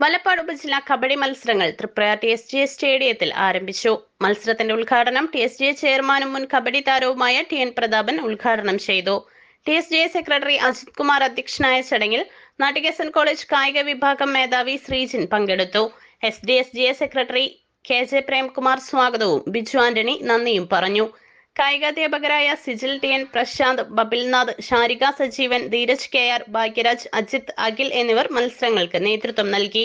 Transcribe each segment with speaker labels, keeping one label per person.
Speaker 1: വലപ്പാട് ഉപജില്ലാ കബഡി മത്സരങ്ങൾ Tripura T S G സ്റ്റേഡിയത്തിൽ ആരംഭിച്ചു. മത്സരത്തിന്റെ ഉദ്ഘാടനം ടി എസ് ജി ചെയർമാനും മുൻ കബഡി താരവുമായ ടി എൻ പ്രതാപൻ ഉദ്ഘാടനം ചെയ്തു. T S G secretary Ajith Kumar അധ്യക്ഷനായ ചടങ്ങിൽ നാട്ടികസൻ കോളേജ് കായിക വിഭാഗം മേധാവി ശ്രീജിൻ പങ്കെടുത്തു. S D S G secretary K J Premkumar സ്വാഗതവും ബിജു ആന്റണി നന്ദിയും പറഞ്ഞു. കായികാധ്യാപകരായ Sijil T N Prashanth Babilnath Sarika Sajeevan Dheeraj K R Bhagyaraj Ajith Akhil എന്നിവർ മത്സരങ്ങൾക്ക് നേതൃത്വം നൽകി.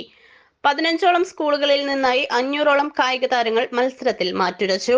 Speaker 1: പതിനഞ്ചോളം സ്കൂളുകളിൽ നിന്നായി അഞ്ഞൂറോളം കായിക താരങ്ങൾ മത്സരത്തിൽ മാറ്റുരച്ചു.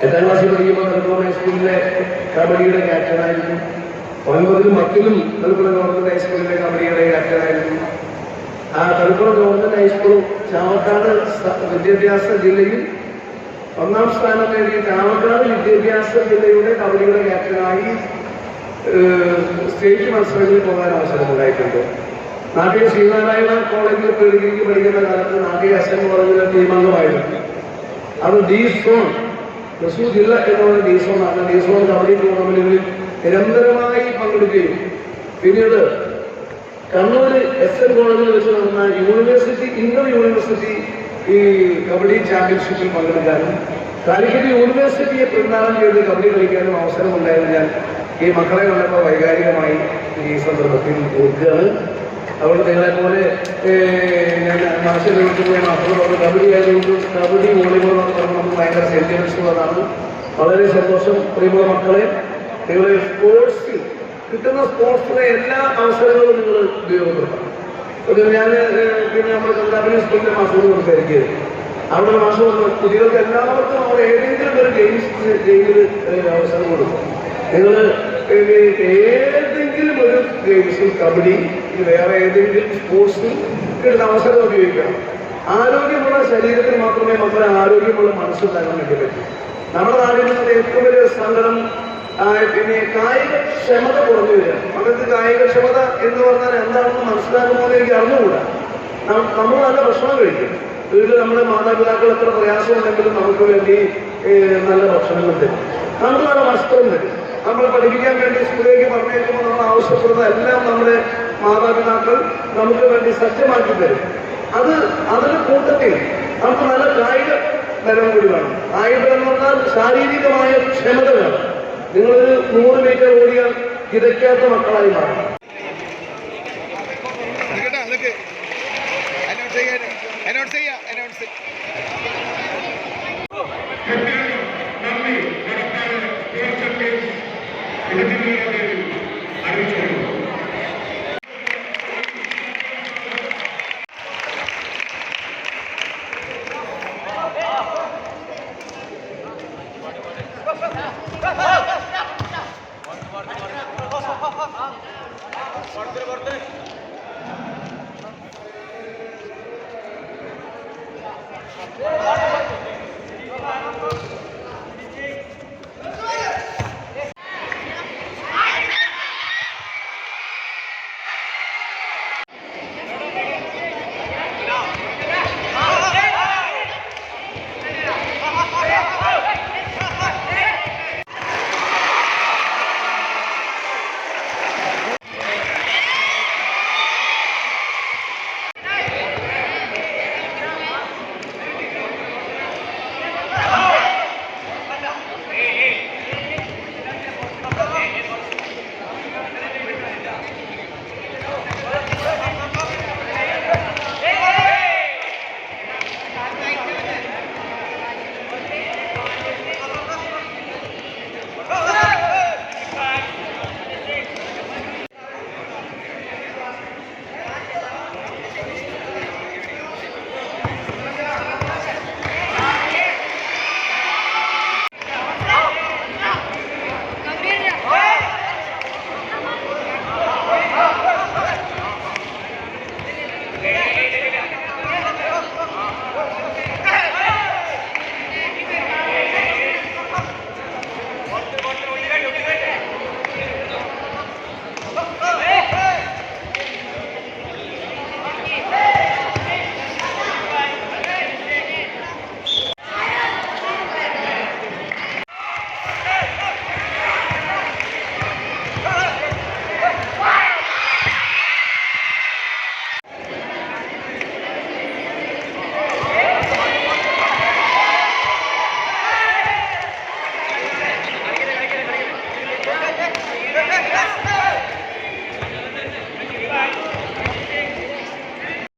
Speaker 2: എട്ടാം ക്ലാസ്സിൽ പഠിക്കുമ്പോൾ തലപ്പുറം ഹൈസ്കൂളിലെ കബഡിയുടെ ക്യാപ്റ്റനായിരുന്നു ഒൻപതിലും പത്തിലും തലപ്പുറം ഗവൺമെന്റ് ഹൈസ്കൂളിലെ കബഡിയുടെ ക്യാപ്റ്റനായിരുന്നു ആ തലപ്പുറം ഗവൺമെന്റ് ഹൈസ്കൂൾ ചാവക്കാട് വിദ്യാഭ്യാസ ജില്ലയിൽ ഒന്നാം സ്ഥാനം നേടിയ ചാവക്കാട് വിദ്യാഭ്യാസ ജില്ലയുടെ കബഡിയുടെ ക്യാപ്റ്റനായി സ്റ്റേറ്റ് മത്സരങ്ങളിൽ പോകാൻ അവസരമുണ്ടായിട്ടുണ്ട് നാട്ടിൽ ശ്രീനാരായണ കോളേജിൽ ഡിഗ്രിക്ക് പഠിക്കുന്ന കാലത്ത് നാട്ടിൽ എൻ കോളേജിലെ ടീമംഗമായിരുന്നു അത് ഡി സോൺ. തൃശൂർ ജില്ല എന്നുള്ള ഡി സോൺ ആണ് ഡി സോൺ കബഡി ടൂർണമെന്റുകളിൽ നിരന്തരമായി പങ്കെടുക്കുകയും പിന്നീട് കണ്ണൂർ എസ് എൻ കോളേജിൽ വെച്ച് നടന്ന യൂണിവേഴ്സിറ്റി ഇന്റർ യൂണിവേഴ്സിറ്റി ഈ കബഡി ചാമ്പ്യൻഷിപ്പിൽ പങ്കെടുക്കാനും കാലിക്കറ്റ് യൂണിവേഴ്സിറ്റിയെ പിന്താളം ചെയ്ത് കബഡി കളിക്കാനും അവസരമുണ്ടായത് ഞാൻ ഈ മക്കളെ കണ്ടപ്പോൾ വൈകാരികമായി ഈ സന്ദർഭത്തിൽ ഓർക്കുകയാണ്. അതുകൊണ്ട് നിങ്ങളെ പോലെ ഞാൻ മനസ്സിൽ വിട്ടു പോയി മക്കൾ കബഡി ആയതുകൊണ്ട് കബഡി വോളിബോൾ നമുക്ക് ഭയങ്കര സെന്റിമെന്റ്സ് ഉള്ളതാണ്. വളരെ സന്തോഷം പ്രിയമുള്ള മക്കളെ. നിങ്ങളെ സ്പോർട്സിൽ കിട്ടുന്ന സ്പോർട്സിലെ എല്ലാ അവസരങ്ങളും നിങ്ങൾ ഉപയോഗപ്പെടുത്തണം. ഞാൻ പിന്നെ നമ്മുടെ ചന്ദ്രാപുരി സ്കൂളിന്റെ മാസോട് സംസാരിക്കുകയാണ് അവിടെ മാസം കുട്ടികൾക്ക് എല്ലാവർക്കും അവർ ഏതെങ്കിലും ഒരു ഗെയിംസ് ഗെയിമിൽ അവസരം കൊടുക്കും. നിങ്ങൾ ഏതെങ്കിലും ഒരു ഗെയിംസിൽ കബഡി ഇനി വേറെ ഏതെങ്കിലും സ്പോർട്സിൽ കിട്ടുന്ന അവസരം ഉപയോഗിക്കണം. ആരോഗ്യമുള്ള ശരീരത്തിന് മാത്രമേ മക്കളെ ആരോഗ്യമുള്ള മനസ്സുണ്ടാകാൻ വേണ്ടി പറ്റൂ. നമ്മുടെ നാട്ടിൽ ഏറ്റവും വലിയ സങ്കടം പിന്നെ കായിക ക്ഷമത കുറഞ്ഞു വരിക. മക്കൾക്ക് കായിക ക്ഷമത എന്ന് പറഞ്ഞാൽ എന്താണെന്ന് മനസ്സിലാക്കുമോ എന്ന് എനിക്ക് അറിഞ്ഞുകൂടാ. നമ്മൾ നല്ല ഭക്ഷണം കഴിക്കും. വീട്ടിൽ നമ്മുടെ മാതാപിതാക്കൾ എത്ര പ്രയാസമുണ്ടെങ്കിലും നമുക്ക് വേണ്ടി നല്ല ഭക്ഷണങ്ങൾ തരും. നമുക്ക് നല്ല വസ്ത്രം തരും. നമ്മൾ പഠിപ്പിക്കാൻ വേണ്ടി സ്കൂളിലേക്ക് പറഞ്ഞേക്കുമ്പോൾ നമ്മൾ ആവശ്യപ്പെടുന്ന എല്ലാം നമ്മുടെ മാതാപിതാക്കൾ നമുക്ക് വേണ്ടി സജ്ജമാക്കി തരും. അത് അതിന്റെ കൂട്ടത്തിൽ നമുക്ക് നല്ല കായിക ബലം കൂടി വേണം. കായിക എന്ന് പറഞ്ഞാൽ ശാരീരികമായ ക്ഷമത വേണം. നിങ്ങളൊരു നൂറ് മീറ്റർ ഓടിയാൽ കിതയ്ക്കാത്ത മക്കളായി മാറും